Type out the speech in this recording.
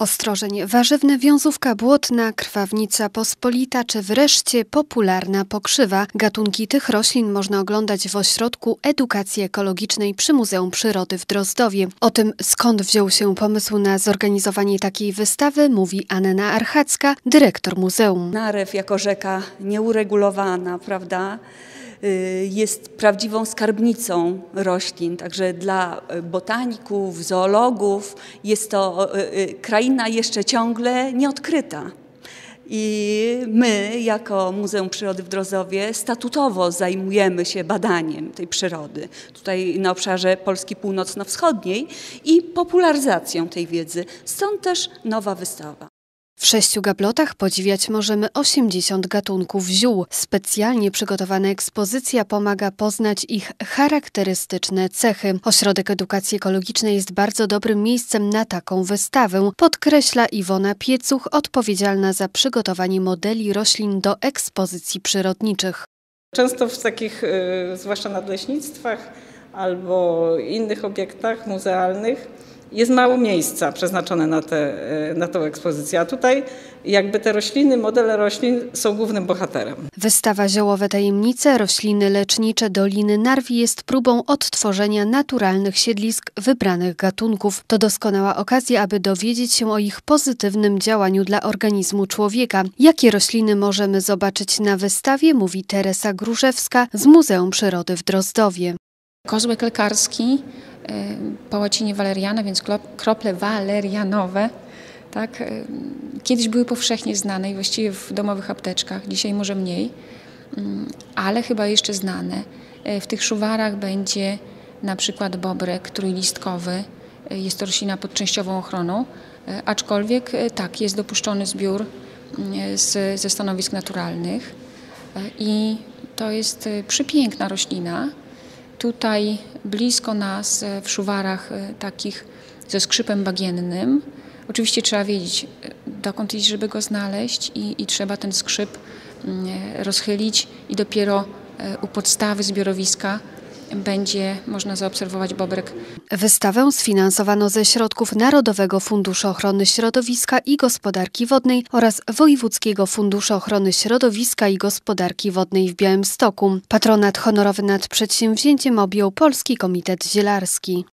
Ostrożeń, warzywne wiązówka błotna, krwawnica pospolita czy wreszcie popularna pokrzywa. Gatunki tych roślin można oglądać w Ośrodku Edukacji Ekologicznej przy Muzeum Przyrody w Drozdowie. O tym skąd wziął się pomysł na zorganizowanie takiej wystawy mówi Anna Archacka, dyrektor muzeum. Narew jako rzeka nieuregulowana, prawda? Y, jest prawdziwą skarbnicą roślin, także dla botaników, zoologów jest to y, y, kraina jeszcze ciągle nieodkryta. I my, jako Muzeum Przyrody w Drozowie, statutowo zajmujemy się badaniem tej przyrody, tutaj na obszarze Polski Północno-Wschodniej i popularyzacją tej wiedzy. Stąd też nowa wystawa. W sześciu gablotach podziwiać możemy 80 gatunków ziół. Specjalnie przygotowana ekspozycja pomaga poznać ich charakterystyczne cechy. Ośrodek Edukacji Ekologicznej jest bardzo dobrym miejscem na taką wystawę, podkreśla Iwona Piecuch, odpowiedzialna za przygotowanie modeli roślin do ekspozycji przyrodniczych. Często w takich, y, zwłaszcza nadleśnictwach albo innych obiektach muzealnych, jest mało miejsca przeznaczone na, te, e, na tą ekspozycję, a tutaj jakby te rośliny, modele roślin są głównym bohaterem. Wystawa Ziołowe Tajemnice, rośliny lecznicze Doliny Narwi jest próbą odtworzenia naturalnych siedlisk wybranych gatunków. To doskonała okazja, aby dowiedzieć się o ich pozytywnym działaniu dla organizmu człowieka. Jakie rośliny możemy zobaczyć na wystawie, mówi Teresa Gruszewska z Muzeum Przyrody w Drozdowie. Kozłek lekarski, po łacinie waleriana, więc krople walerianowe. Tak? Kiedyś były powszechnie znane i właściwie w domowych apteczkach, dzisiaj może mniej, mm, ale chyba jeszcze znane. E, w tych szuwarach będzie na przykład bobrek trójlistkowy, jest to roślina pod częściową ochroną, aczkolwiek tak, jest dopuszczony zbiór z, ze stanowisk naturalnych i to jest przepiękna roślina, tutaj blisko nas e, w szuwarach e, takich ze skrzypem bagiennym. Oczywiście trzeba wiedzieć, e, dokąd iść, żeby go znaleźć i, i trzeba ten skrzyp mm, rozchylić i dopiero u podstawy zbiorowiska będzie można zaobserwować bobrek. Wystawę sfinansowano ze środków Narodowego Funduszu Ochrony Środowiska i Gospodarki Wodnej oraz Wojewódzkiego Funduszu Ochrony Środowiska i Gospodarki Wodnej w Białymstoku. Patronat honorowy nad przedsięwzięciem objął Polski Komitet Zielarski.